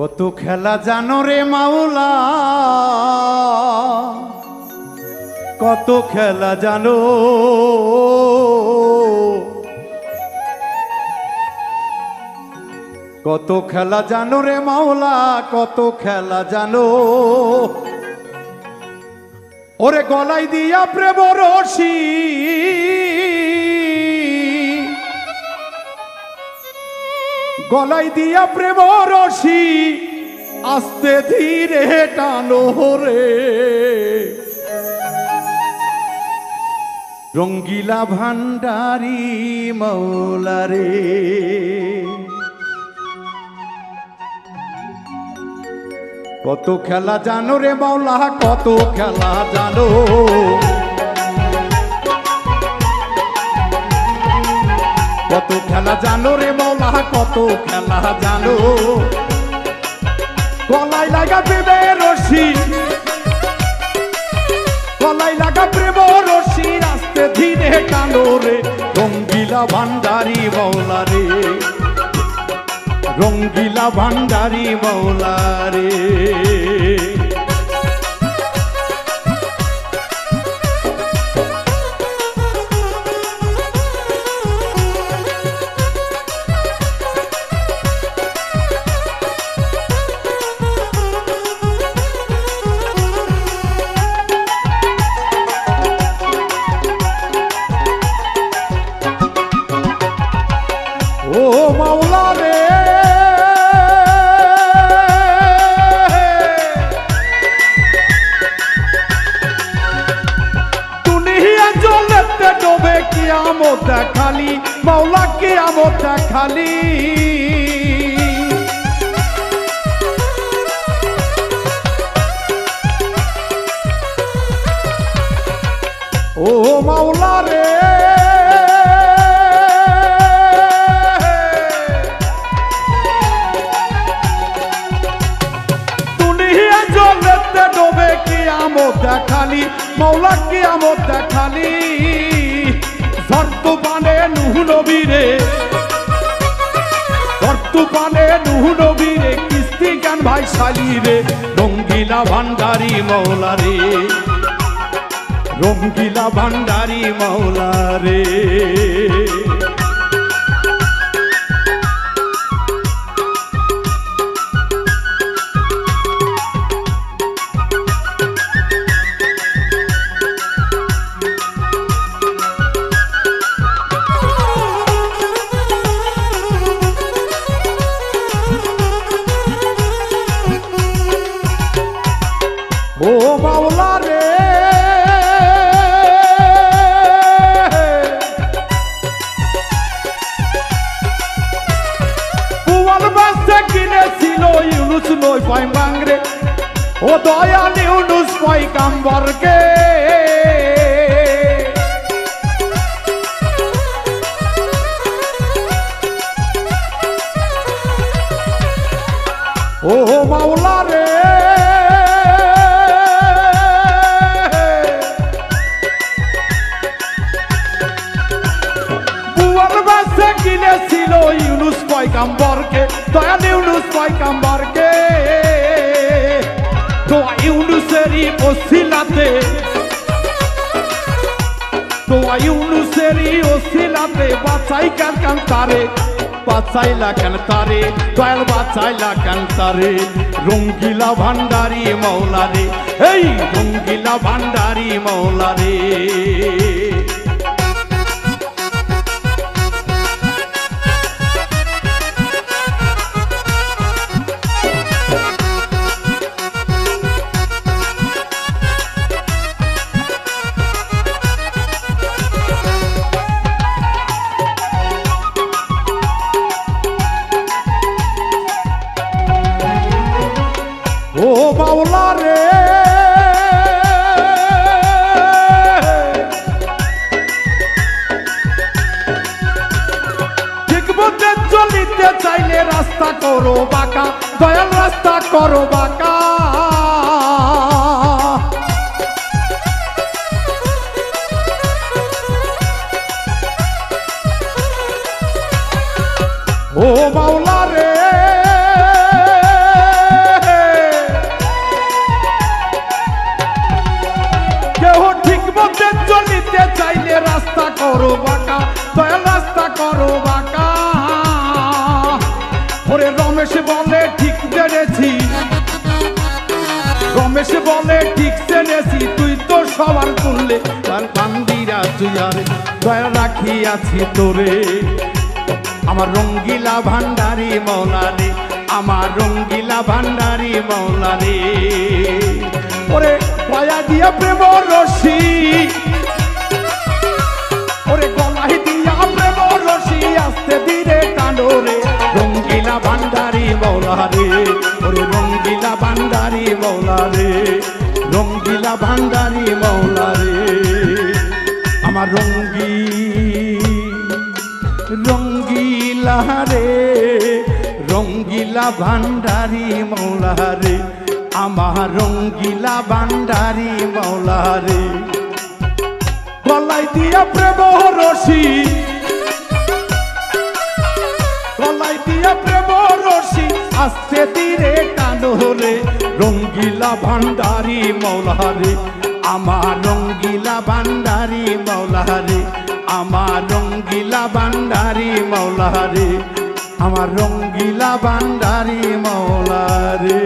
কত খেলা জানো রে মাওলা। কত খেলা জানো। কত খেলা জানো রে মাওলা, কত খেলা জানো। ওরে গলাই দিয়া প্রেম রশি। গলাই দিয়া প্রেম রশি, আস্তে ধীরে টানো রে। রঙ্গিলা ভান্ডারি মৌলা রে। কত খেলা জানো রে মাওলা কত খেলা জানো। কত খেলা জানো রে মাওলা কত খেলা জানো। গলাই লাগা প্রেমে রশি গলাই লাগা প্রেম রশি রাস্তে ধীরে টানো রে রঙ্গিলা ভান্ডারি মৌলা রে। রঙ্গিলা ভান্ডারি মৌলা রে। কিয়ামত দেখালি, মাওলা কিয়ামত দেখালি। ও মাওলা রে। জলেতে ডোবে কিয়ামত দেখালি মৌলা কিয়ামত দেখালি। বর্তমানে নুহু নবীরে। বর্তমানে নুহু নবীরে কিস্তি গান ভাই শালি রে রঙ্গিলা ভান্ডারি মৌলারে রঙ্গিলা ভান্ডারি মৌলা ও দয়াল ইউনুস পাই কাম্বরকে ও মাওলা রে বুয়ার বাসে কিনেছিল ইউনুস পয়গাম্বরকে দয়াল ইউনুস পয়গাম্বরকে দোয়া ইউনুসেরই ওসিলাতে। দোয়া ইউনুসেরই ওসিলাতে, বাঁচাই কান কান তারে? বাঁচাইলা কেন তারে? দয়াল বাঁচাইলা কেন তারে? রঙ্গিলা ভান্ডারি মৌলারে এই রঙ্গিলা ভান্ডারি মৌলা ও বাউলা রে। চলিতে চাইলে রাস্তা করো বাঁকা, দয়াল রাস্তা করো বাঁকা। ও মাওলা রে। সবার তুললে তার বান্দিরা তুই দয়া রাখিয়াছি তোরে। আমার রঙ্গিলা ভান্ডারি মৌলারে আমার রঙ্গিলা ভান্ডারি মৌলারে ওরে দয়া দিয়া প্রেম রশি ওরে গলায় দিয়া প্রেম রশি আসতে ধীরে টানোরে রঙ্গিলা ভান্ডারি মৌলারে, ওরে রঙ্গিলা ভান্ডারি মৌলারে, রঙ্গিলা ভান্ডারি আমার রঙ্গি রঙ্গিলা রে রঙ্গিলা ভান্ডারি মৌলারে আমার রঙ্গিলা ভান্ডারি মৌলারে গলায় দিয়া প্রেম রশি, গলায় দিয়া প্রেম রশি, আস্তে ধীরে টানোরে রঙ্গিলা ভান্ডারি মৌলারে আমার রঙ্গিলা ভান্ডারি মৌলারে আমার রঙ্গিলা ভান্ডারি মৌলাহারি আমার রঙ্গিলা ভান্ডারি মৌলারে